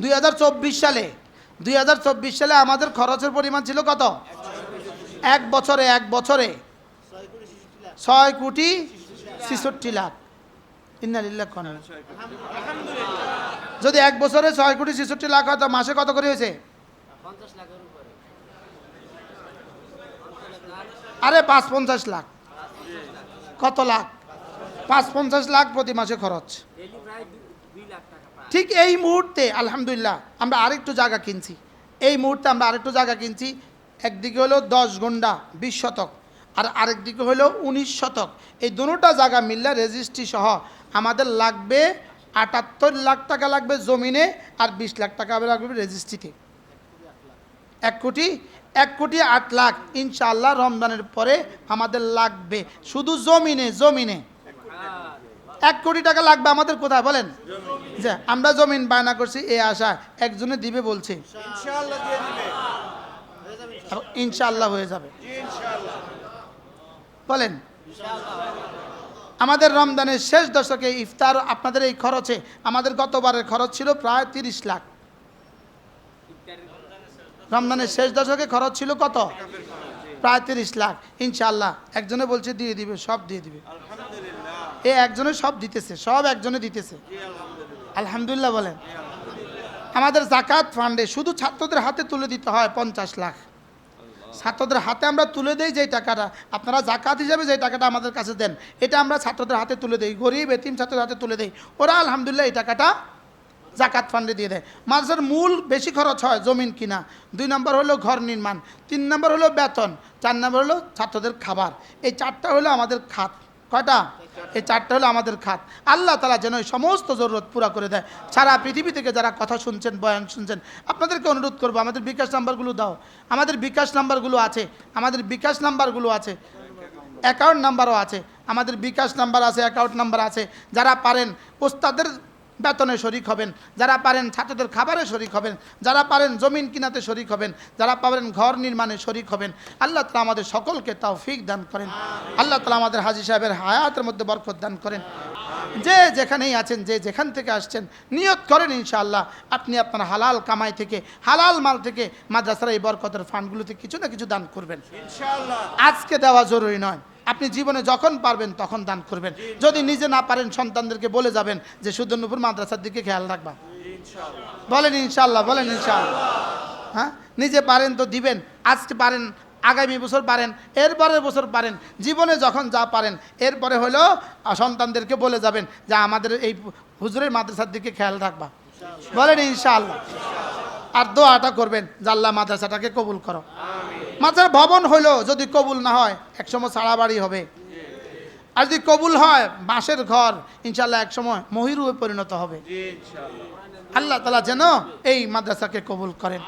দুই হাজার চব্বিশ সালে, দুই হাজার চব্বিশ সালে আমাদের খরচের পরিমাণ ছিল কত? এক বছরে এক বছরে ছয় কোটি ছেষট্টি লাখ। যদি এক বছরে ছয় কোটি ছেষট্টি লাখ হয়, তো মাসে কত করে হয়েছে? আরে পাঁচ পঞ্চাশ লাখ। কত লাখ? পাঁচ পঞ্চাশ লাখ প্রতি মাসে খরচ। ঠিক এই মুহূর্তে, আলহামদুলিল্লাহ, আমরা আরেকটু জায়গা কিনছি। এই মুহূর্তে আমরা আরেকটু জায়গা কিনছি, একদিকে হলো দশ গন্ডা, বিশ শতক, আর আরেকদিকে হলো উনিশ শতক। এই দুটোটা জায়গা মিললে রেজিস্ট্রি সহ আমাদের লাগবে আটাত্তর লাখ টাকা লাগবে জমিনে, আর বিশ লাখ টাকা লাগবে রেজিস্ট্রিতে এক কোটি এক কোটি আট লাখ, ইনশাআল্লাহ রমজানের পরে আমাদের লাগবে। শুধু জমিনে জমিনে। এক কোটি টাকা লাগবে আমাদের কোথায়? বলেন। যে আমরা জমিন বায়না করছি এই আশা একজনে দিবে বলছে। ইনশাআল্লাহ হয়ে যাবে। বলেন। আমাদের রমজানের শেষ দশকে ইফতার আপনাদের এই খরচে আমাদের গতবারের খরচ ছিল প্রায় তিরিশ লাখ। রমজানের শেষ দশকে খরচ ছিল কত? প্রায় তিরিশ লাখ। ইনশাল্লাহ একজনে বলছে দিয়ে দিবে সব দিয়ে দিবে। এ একজনে সব দিতেছে, সব একজনে দিতেছে। আলহামদুলিল্লাহ বলেন। আমাদের জাকাত ফান্ডে শুধু ছাত্রদের হাতে তুলে দিতে হয় পঞ্চাশ লাখ। ছাত্রদের হাতে আমরা তুলে দেই যে টাকাটা, আপনারা জাকাত হিসাবে যে টাকাটা আমাদের কাছে দেন, এটা আমরা ছাত্রদের হাতে তুলে দেই, গরিব, এতিম ছাত্রদের হাতে তুলে দেই। ওরা আলহামদুলিল্লাহ এই টাকাটা জাকাত ফান্ডে দিয়ে দেয়। মাদ্রাসার মূল বেশি খরচ হয় জমিন কিনা, দুই নম্বর হলো ঘর নির্মাণ, তিন নম্বর হলো বেতন, চার নম্বর হলো ছাত্রদের খাবার। এই চারটা হলো আমাদের খাত। কয়টা? এই চারটা হলো আমাদের খাত। আল্লাহ তালা যেন এই সমস্ত জরুরত পুরা করে দেয়। সারা পৃথিবী থেকে যারা কথা শুনছেন, বয়ান শুনছেন, আপনাদেরকে অনুরোধ করব, আমাদের বিকাশ নাম্বারগুলো দাও। আমাদের বিকাশ নাম্বারগুলো আছে, আমাদের বিকাশ নাম্বারগুলো আছে অ্যাকাউন্ট নাম্বারও আছে। আমাদের বিকাশ নাম্বার আছে অ্যাকাউন্ট নাম্বার আছে। যারা পারেন, ওস্তাদের বেতনে শরিক হবেন যারা পারেন ছাত্রদের খাবারে শরিক হবেন যারা পারেন জমিন কিনাতে শরিক হবেন যারা পারেন ঘর নির্মাণে শরিক হবেন আল্লাহ তালা আমাদের সকলকে তৌফিক দান করেন আল্লাহ তালা আমাদের হাজি সাহেবের হায়াতের মধ্যে বরকত দান করেন। যে যেখানেই আছেন যে যেখান থেকে আসছেন নিয়ত করেন ইনশাআল্লাহ আপনি আপনার হালাল কামাই থেকে হালাল মাল থেকে মাদ্রাসার এই বরকতের ফান্ডগুলোতে কিছু না কিছু দান করবেন। আজকে দেওয়া জরুরি নয় আপনি জীবনে যখন পারবেন তখন দান করবেন। যদি নিজে না পারেন সন্তানদেরকে বলে যাবেন যে সুদর্ণপুর মাদ্রাসার দিকে খেয়াল রাখবা। বলেন ইনশাল্লাহ বলেন ইনশাল্লাহ হ্যাঁ? নিজে পারেন তো দিবেন। আজকে পারেন আগামী বছর পারেন এরপরের বছর পারেন। জীবনে যখন যা পারেন এরপরে হলো সন্তানদেরকে বলে যাবেন যে আমাদের এই হুজুরের মাদ্রাসার দিকে খেয়াল রাখবা। বলেন ইনশাআল্লাহ। আর দোয়াটা করবেন জাল্লা মাদ্রাসাটাকে কবুল করো। মাদ্রাসার ভবন হইল যদি কবুল না হয় একসময় সারা বাড়ি হবে। আর যদি কবুল হয় বাঁশের ঘর ইনশাল্লাহ একসময় মহিরুয়ে পরিণত হবে। আল্লাহ তালা যেন এই মাদ্রাসাকে কবুল করেন।